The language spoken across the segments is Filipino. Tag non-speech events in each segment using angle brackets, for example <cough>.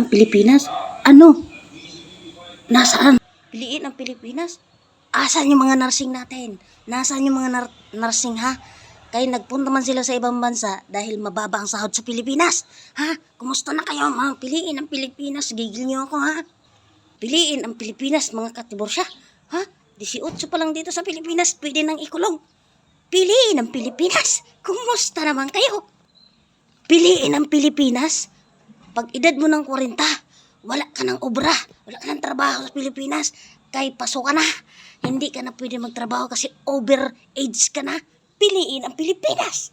Ang Pilipinas? Ano? Nasaan? Piliin ang Pilipinas? Asan yung mga nursing natin? Nasaan yung mga nar- nursing ha? Kaya nagpunta man sila sa ibang bansa dahil mababa ang sahod sa Pilipinas. Ha? Kumusta na kayo mga piliin ang Pilipinas? Gigil niyo ako ha? Piliin ang Pilipinas mga katiborsya. Ha? 18 pa lang dito sa Pilipinas, pwede nang ikulong. Piliin ang Pilipinas. Kumusta naman kayo? Piliin ang Pilipinas. Pag edad mo ng 40, wala ka ng obra, wala ka ng trabaho sa Pilipinas, kay paso ka na. Hindi ka na pwede magtrabaho kasi over age ka na. Piliin ang Pilipinas.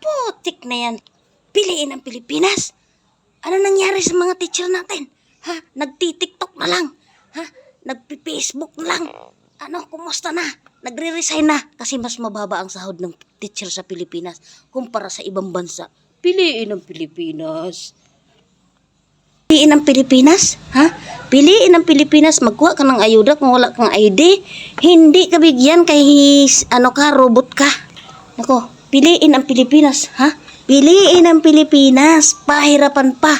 Putik na yan. Piliin ang Pilipinas. Ano nangyari sa mga teacher natin? Ha? Nagtitiktok na lang. Ha? Nagpi-Facebook na lang. Ano, kumusta na? Nagre-resign na kasi mas mababa ang sahod ng teacher sa Pilipinas kumpara sa ibang bansa. Piliin ang Pilipinas. Piliin ang Pilipinas? Ha? Piliin ang Pilipinas, magkuha ka ng ayuda kung wala kang ID. Hindi ka bigyan kay ano ka, robot ka. Nako, piliin ang Pilipinas, ha? Piliin ang Pilipinas, pahirapan pa.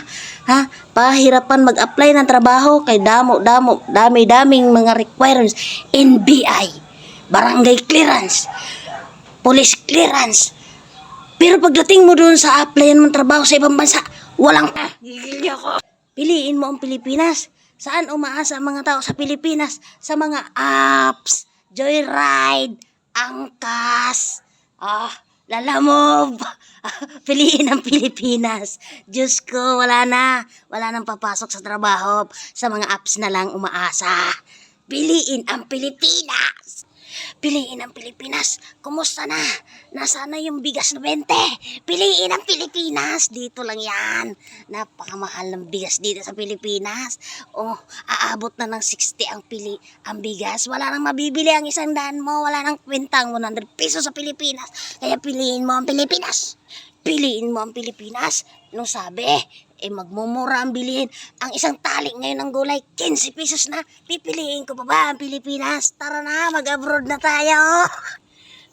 Ha? Pahirapan mag-apply ng trabaho kay damo-damo, dami-daming mga requirements. NBI, barangay clearance, police clearance. Pero pagdating mo doon sa applyan ng trabaho sa ibang bansa, walang gigil ako. Piliin mo ang Pilipinas. Saan umaasa ang mga tao sa Pilipinas? Sa mga apps, joyride, angkas, ah, lalamove. <laughs> Piliin ang Pilipinas. Diyos ko, wala na. Wala nang papasok sa trabaho. Sa mga apps na lang umaasa. Piliin ang Pilipinas. Piliin ang Pilipinas. Kumusta na? Nasaan na yung bigas na 20? Piliin ang Pilipinas. Dito lang yan. Napakamahal ng bigas dito sa Pilipinas. Oh, aabot na ng 60 ang pili ang bigas. Wala nang mabibili ang isang daan mo. Wala nang kwentang 100 pesos sa Pilipinas. Kaya piliin mo ang Pilipinas. Piliin mo ang Pilipinas. Nung sabi, eh magmumura ang bilihin. Ang isang tali ngayon ng gulay, 15 pesos na. Pipiliin ko pa ba ang Pilipinas? Tara na, mag-abroad na tayo.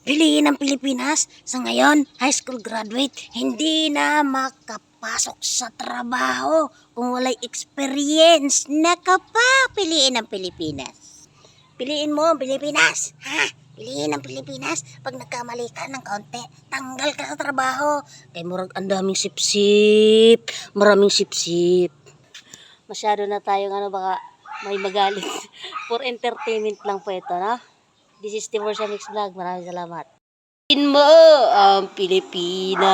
Piliin ang Pilipinas. Sa ngayon, high school graduate, hindi na makapasok sa trabaho kung walay experience. Naka pa, piliin ang Pilipinas. Piliin mo ang Pilipinas. Ha? Piliin ang Pilipinas. Pag nagkamali ka ng kaunti, tanggal ka sa trabaho. Kay murag ang daming sipsip. Maraming sipsip. Masyado na tayong ano baka may magalit. <laughs> For entertainment lang po ito, no? This is Timor Mix Vlog. Maraming salamat. Piliin mo ang Pilipinas.